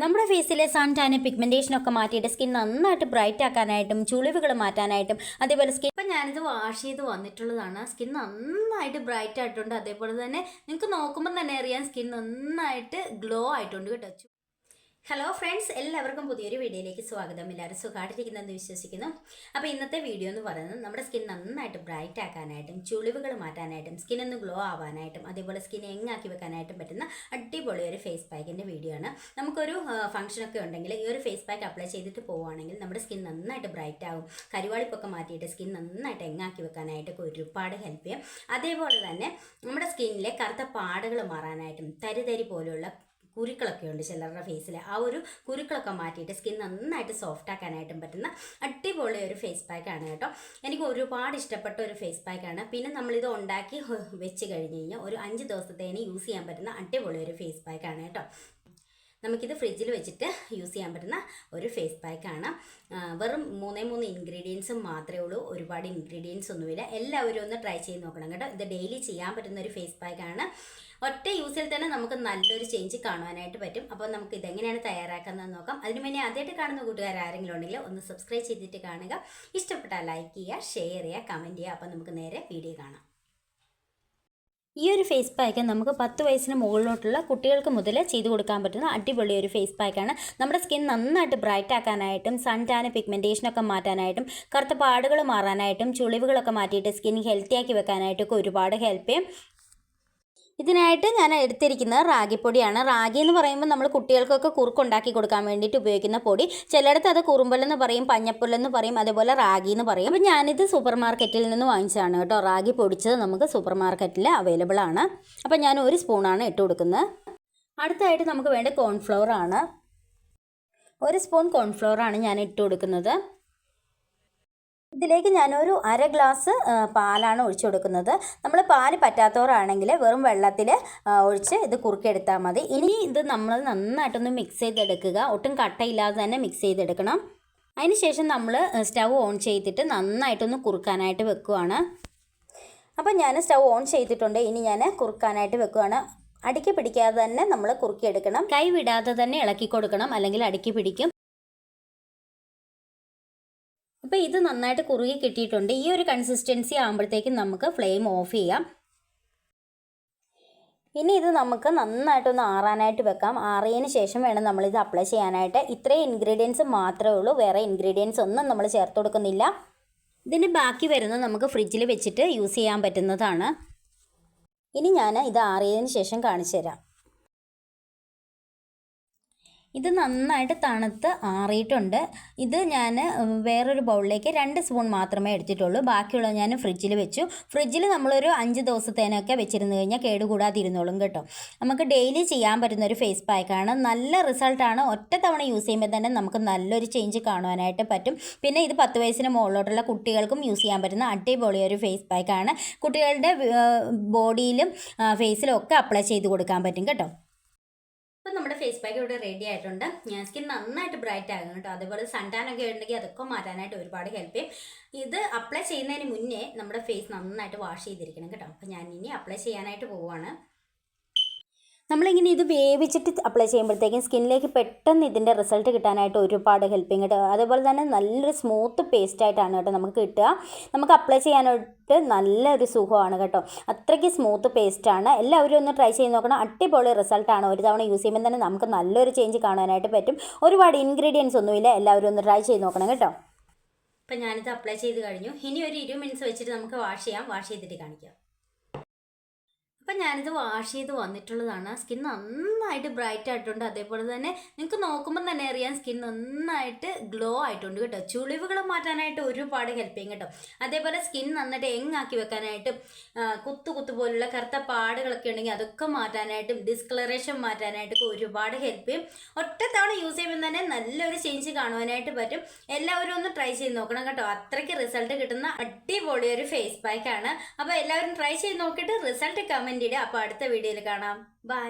നമ്മുടെ ഫേസിലെ sun tan pigmentation ഒക്കെ മാറ്റിയിട്ട് സ്കിൻ നന്നായിട്ട് ബ്രൈറ്റ് ആക്കാനായിട്ടും ചുളിവുകൾ മാറ്റാനായിട്ടും അതേപോലെ സ്കിൻ ഇപ്പം ഞാനിത് വാഷ് ചെയ്ത് വന്നിട്ടുള്ളതാണ്. സ്കിൻ നന്നായിട്ട് ബ്രൈറ്റ് ആയിട്ടുണ്ട്. അതേപോലെ തന്നെ നിങ്ങൾക്ക് നോക്കുമ്പോൾ തന്നെ അറിയാം സ്കിൻ നന്നായിട്ട് ഗ്ലോ ആയിട്ടുണ്ട് കേട്ടോ. ഹലോ ഫ്രണ്ട്സ് എല്ലാവർക്കും പുതിയൊരു വീഡിയോയിലേക്ക് സ്വാഗതം. എല്ലാവരും സുഖമായിട്ടിരിക്കുന്നതെന്ന് വിശ്വസിക്കുന്നു. അപ്പോൾ ഇന്നത്തെ വീഡിയോ എന്ന് പറയുന്നത് നമ്മുടെ സ്കിൻ നന്നായിട്ട് ബ്രൈറ്റ് ആക്കാനായിട്ടും ചുളിവുകൾ മാറ്റാനായിട്ടും സ്കിൻ ഒന്ന് ഗ്ലോ ആവാനായിട്ടും അതേപോലെ സ്കിൻ എങ്ങാക്കി വെക്കാനായിട്ടും പറ്റുന്ന അടിപൊളി ഒരു ഫേസ് പാക്കിന്റെ വീഡിയോ ആണ്. നമുക്കൊരു ഫംഗ്ഷനൊക്കെ ഉണ്ടെങ്കിൽ ഈ ഒരു ഫേസ് പാക്ക് അപ്ലൈ ചെയ്തിട്ട് പോവുകയാണെങ്കിൽ നമ്മുടെ സ്കിൻ നന്നായിട്ട് ബ്രൈറ്റ് ആവും. കരുവാളിപ്പൊക്കെ മാറ്റിയിട്ട് സ്കിൻ നന്നായിട്ട് എങ്ങാക്കി വെക്കാനായിട്ടൊക്കെ ഒരുപാട് ഹെൽപ്പ് ചെയ്യും. അതേപോലെ തന്നെ നമ്മുടെ സ്കിന്നിലെ കറുത്ത പാടുകൾ മാറാനായിട്ടും തരിതരി പോലുള്ള കുരുക്കളൊക്കെ ഉണ്ട് ചിലരുടെ ഫേസിൽ ആ ഒരു കുരുക്കളൊക്കെ മാറ്റിയിട്ട് സ്കിൻ നന്നായിട്ട് സോഫ്റ്റ് ആക്കാനായിട്ടും പറ്റുന്ന അടിപൊളി ഒരു ഫേസ് പാക്കാണ് കേട്ടോ. എനിക്ക് ഒരുപാട് ഇഷ്ടപ്പെട്ട ഒരു ഫേസ് പാക്കാണ് പിന്നെ നമ്മളിത് ഉണ്ടാക്കി വെച്ച് കഴിഞ്ഞ് കഴിഞ്ഞാൽ ഒരു അഞ്ച് ദിവസത്തേന് യൂസ് ചെയ്യാൻ പറ്റുന്ന അടിപൊളി ഒരു ഫേസ് പാക്കാണ് കേട്ടോ. നമുക്കിത് ഫ്രിഡ്ജിൽ വെച്ചിട്ട് യൂസ് ചെയ്യാൻ പറ്റുന്ന ഒരു ഫേസ് പാക്കാണ്. വെറും മൂന്നേ മൂന്ന് ഇൻഗ്രീഡിയൻസ് മാത്രമേ ഉള്ളൂ. ഒരുപാട് ഇൻഗ്രീഡിയൻസ് ഒന്നുമില്ല. എല്ലാവരും ഒന്ന് ട്രൈ ചെയ്ത് നോക്കണം കേട്ടോ. ഇത് ഡെയിലി ചെയ്യാൻ പറ്റുന്ന ഒരു ഫേസ് പാക്കാണ്. ഒറ്റ യൂസിൽ തന്നെ നമുക്ക് നല്ലൊരു ചേഞ്ച് കാണുവാനായിട്ട് പറ്റും. അപ്പോൾ നമുക്ക് ഇതെങ്ങനെയാണ് തയ്യാറാക്കുന്നത് നോക്കാം. അതിന് മുന്നേ ആദ്യമായിട്ട് കാണുന്ന കൂട്ടുകാർ ആരെങ്കിലും ഉണ്ടെങ്കിൽ ഒന്ന് സബ്സ്ക്രൈബ് ചെയ്തിട്ട് കാണുക. ഇഷ്ടപ്പെട്ടാൽ ലൈക്ക് ചെയ്യുക ഷെയർ ചെയ്യുക കമന്റ് ചെയ്യുക. അപ്പോൾ നമുക്ക് നേരെ വീഡിയോ കാണാം. ഈ ഒരു ഫേസ് പാക്ക് നമുക്ക് പത്ത് വയസ്സിന് മുകളിലോട്ടുള്ള കുട്ടികൾക്ക് മുതൽ ചെയ്തു കൊടുക്കാൻ പറ്റുന്ന അടിപൊളി ഒരു ഫേസ് പാക്കാണ് നമ്മുടെ സ്കിൻ നന്നായിട്ട് ബ്രൈറ്റ് ആക്കാനായിട്ടും സൺ ടാന് പിഗ്മെന്റേഷനൊക്കെ മാറ്റാനായിട്ടും കറുത്ത പാടുകൾ മാറാനായിട്ടും ചുളിവുകളൊക്കെ മാറ്റിയിട്ട് സ്കിൻ ഹെൽത്തി ആക്കി വെക്കാനായിട്ടൊക്കെ ഒരുപാട് ഹെൽപ്പ് ചെയ്യും. ഇതിനായിട്ട് ഞാൻ എടുത്തിരിക്കുന്നത് റാഗിപ്പൊടിയാണ്. റാഗി എന്ന് പറയുമ്പോൾ നമ്മൾ കുട്ടികൾക്കൊക്കെ കുറുക്കുണ്ടാക്കി കൊടുക്കാൻ വേണ്ടിയിട്ട് ഉപയോഗിക്കുന്ന പൊടി. ചിലയിടത്ത് അത് കുറുമ്പലെന്ന് പറയും പഞ്ഞപ്പുല്ലെന്ന് പറയും അതുപോലെ റാഗി എന്ന് പറയും. അപ്പോൾ ഞാനിത് സൂപ്പർ മാർക്കറ്റിൽ നിന്ന് വാങ്ങിച്ചതാണ് കേട്ടോ. റാഗി പൊടിച്ചത് നമുക്ക് സൂപ്പർ മാർക്കറ്റിൽ അവൈലബിൾ ആണ്. അപ്പം ഞാൻ ഒരു സ്പൂണാണ് ഇട്ട് കൊടുക്കുന്നത്. അടുത്തായിട്ട് നമുക്ക് വേണ്ട കോൺഫ്ലവർ ആണ്. ഒരു സ്പൂൺ കോൺഫ്ലവർ ആണ് ഞാൻ ഇട്ട് കൊടുക്കുന്നത്. ഇതിലേക്ക് ഞാനൊരു അര ഗ്ലാസ് പാലാണ് ഒഴിച്ചു കൊടുക്കുന്നത്. നമ്മൾ പാൽ പറ്റാത്തവരാണെങ്കിൽ വെറും വെള്ളത്തിൽ ഒഴിച്ച് ഇത് കുറുക്കിയെടുത്താൽ മതി. ഇനി ഇത് നമ്മൾ നന്നായിട്ടൊന്ന് മിക്സ് ചെയ്തെടുക്കുക. ഒട്ടും കട്ടയില്ലാതെ തന്നെ മിക്സ് ചെയ്തെടുക്കണം. അതിനുശേഷം നമ്മൾ സ്റ്റവ് ഓൺ ചെയ്തിട്ട് നന്നായിട്ടൊന്ന് കുറുക്കാനായിട്ട് വെക്കുവാണ്. അപ്പം ഞാൻ സ്റ്റവ് ഓൺ ചെയ്തിട്ടുണ്ട്. ഇനി ഞാൻ കുറുക്കാനായിട്ട് വെക്കുവാണ്. അടുക്കി പിടിക്കാതെ തന്നെ നമ്മൾ കുറുക്കിയെടുക്കണം. കൈ വിടാതെ തന്നെ ഇളക്കി കൊടുക്കണം. അല്ലെങ്കിൽ അടുക്കി പിടിക്കും. അപ്പോൾ ഇത് നന്നായിട്ട് കുറുകി കിട്ടിയിട്ടുണ്ട്. ഈ ഒരു കൺസിസ്റ്റൻസി ആകുമ്പോഴത്തേക്കും നമുക്ക് ഫ്ലെയിം ഓഫ് ചെയ്യാം. ഇനി ഇത് നമുക്ക് നന്നായിട്ടൊന്ന് ആറാനായിട്ട് വെക്കാം. ആറിയതിന് ശേഷം വേണം നമ്മളിത് അപ്ലൈ ചെയ്യാനായിട്ട്. ഇത്രയും ഇൻഗ്രീഡിയൻസ് മാത്രമേ ഉള്ളൂ. വേറെ ഇൻഗ്രീഡിയൻസ് ഒന്നും നമ്മൾ ചേർത്ത് കൊടുക്കുന്നില്ല. ഇതിന് ബാക്കി വരുന്നത് നമുക്ക് ഫ്രിഡ്ജിൽ വെച്ചിട്ട് യൂസ് ചെയ്യാൻ പറ്റുന്നതാണ്. ഇനി ഞാൻ ഇത് ആറിയതിന് ശേഷം കാണിച്ചു തരാം ഇത് നന്നായിട്ട് തണുത്ത് ആറിയിട്ടുണ്ട്. ഇത് ഞാൻ വേറൊരു ബൗളിലേക്ക് രണ്ട് സ്പൂൺ മാത്രമേ എടുത്തിട്ടുള്ളൂ. ബാക്കിയുള്ളത് ഞാൻ ഫ്രിഡ്ജിൽ വെച്ചു. ഫ്രിഡ്ജിൽ നമ്മളൊരു അഞ്ച് ദിവസത്തേനൊക്കെ വെച്ചിരുന്നു കഴിഞ്ഞാൽ കേടുകൂടാതിരുന്നോളും കേട്ടോ. നമുക്ക് ഡെയിലി ചെയ്യാൻ പറ്റുന്ന ഒരു ഫേസ് പാക്കാണ്. നല്ല റിസൾട്ടാണ്. ഒറ്റ തവണ യൂസ് ചെയ്യുമ്പോൾ തന്നെ നമുക്ക് നല്ലൊരു ചേഞ്ച് കാണുവാനായിട്ട് പറ്റും. പിന്നെ ഇത് പത്ത് വയസ്സിന് മുകളിലോട്ടുള്ള കുട്ടികൾക്കും യൂസ് ചെയ്യാൻ പറ്റുന്ന അടിപൊളി ഒരു ഫേസ് പാക്കാണ്. കുട്ടികളുടെ ബോഡിയിലും ഫേസിലും ഒക്കെ അപ്ലൈ ചെയ്ത് കൊടുക്കാൻ പറ്റും കേട്ടോ. ഇപ്പം നമ്മുടെ ഫേസ് പാക്ക് ഇവിടെ റെഡി ആയിട്ടുണ്ട്. സ്കിൻ നന്നായിട്ട് ബ്രൈറ്റ് ആകും കേട്ടോ. അതേപോലെ സൺടാൻ ഒക്കെ ഉണ്ടെങ്കിൽ അതൊക്കെ മാറ്റാനായിട്ട് ഒരുപാട് ഹെൽപ്പ് ചെയ്യും. ഇത് അപ്ലൈ ചെയ്യുന്നതിന് മുന്നേ നമ്മുടെ ഫേസ് നന്നായിട്ട് വാഷ് ചെയ്തിരിക്കണം കേട്ടോ. അപ്പം ഞാൻ ഇനി അപ്ലൈ ചെയ്യാനായിട്ട് പോവുകയാണ് നമ്മളിങ്ങനെ ഇത് വേവിച്ചിട്ട് അപ്ലൈ ചെയ്യുമ്പോഴത്തേക്കും സ്കിന്നിലേക്ക് പെട്ടെന്ന് ഇതിന്റെ റിസൾട്ട് കിട്ടാനായിട്ട് ഒരുപാട് ഹെൽപ്പിങ് കേട്ടോ അതേപോലെ തന്നെ നല്ലൊരു സ്മൂത്ത് പേസ്റ്റ് ആയിട്ടാണ് കേട്ടോ നമുക്ക് കിട്ടുക. നമുക്ക് അപ്ലൈ ചെയ്യാനായിട്ട് നല്ലൊരു സുഖമാണ് കേട്ടോ. അത്രയ്ക്ക് സ്മൂത്ത് പേസ്റ്റാണ് എല്ലാവരും ഒന്ന് ട്രൈ ചെയ്ത് നോക്കണം. അടിപൊളി റിസൾട്ടാണ് ഒരു തവണ യൂസ് ചെയ്യുമ്പോൾ തന്നെ നമുക്ക് നല്ലൊരു ചേഞ്ച് കാണാനായിട്ട് പറ്റും. ഒരുപാട് ഇൻഗ്രീഡിയൻസ് ഒന്നുമില്ല. എല്ലാവരും ഒന്ന് ട്രൈ ചെയ്ത് നോക്കണം കേട്ടോ. അപ്പം ഞാനിത് അപ്ലൈ ചെയ്ത് കഴിഞ്ഞു. ഇനി ഒരു ഇരുപത് മിനിറ്റ്സ് വെച്ചിട്ട് നമുക്ക് വാഷ് ചെയ്യാം. വാഷ് ചെയ്തിട്ട് കാണിക്കാം. അപ്പം ഞാനിത് വാഷ് ചെയ്ത് വന്നിട്ടുള്ളതാണ്. സ്കിൻ നന്നായിട്ട് ബ്രൈറ്റ് ആയിട്ടുണ്ട്. അതേപോലെ തന്നെ നിങ്ങൾക്ക് നോക്കുമ്പോൾ തന്നെ അറിയാം സ്കിൻ നന്നായിട്ട് ഗ്ലോ ആയിട്ടുണ്ട് കേട്ടോ. ചുളിവുകൾ മാറ്റാനായിട്ട് ഒരുപാട് ഹെൽപ്പ് ചെയ്യും കേട്ടോ. അതേപോലെ സ്കിൻ നന്നായിട്ട് എങ്ങാക്കി വെക്കാനായിട്ടും കുത്തു കുത്തു പോലുള്ള കറുത്ത പാടുകളൊക്കെ ഉണ്ടെങ്കിൽ അതൊക്കെ മാറ്റാനായിട്ടും ഡിസ്കളറേഷൻ മാറ്റാനായിട്ടൊക്കെ ഒരുപാട് ഹെൽപ്പ് ചെയ്യും. ഒറ്റ തവണ യൂസ് ചെയ്യുമ്പോൾ തന്നെ നല്ലൊരു ചേഞ്ച് കാണുവാനായിട്ട് പറ്റും. എല്ലാവരും ഒന്ന് ട്രൈ ചെയ്ത് നോക്കണം കേട്ടോ. അത്രയ്ക്ക് റിസൾട്ട് കിട്ടുന്ന അടിപൊളി ഒരു ഫേസ് പാക്കാണ്. അപ്പോൾ എല്ലാവരും ട്രൈ ചെയ്ത് നോക്കിയിട്ട് റിസൾട്ട് കമന്റ് ഇടുക അപ്പോൾ അടുത്ത വീഡിയോയിൽ കാണാം. ബൈ.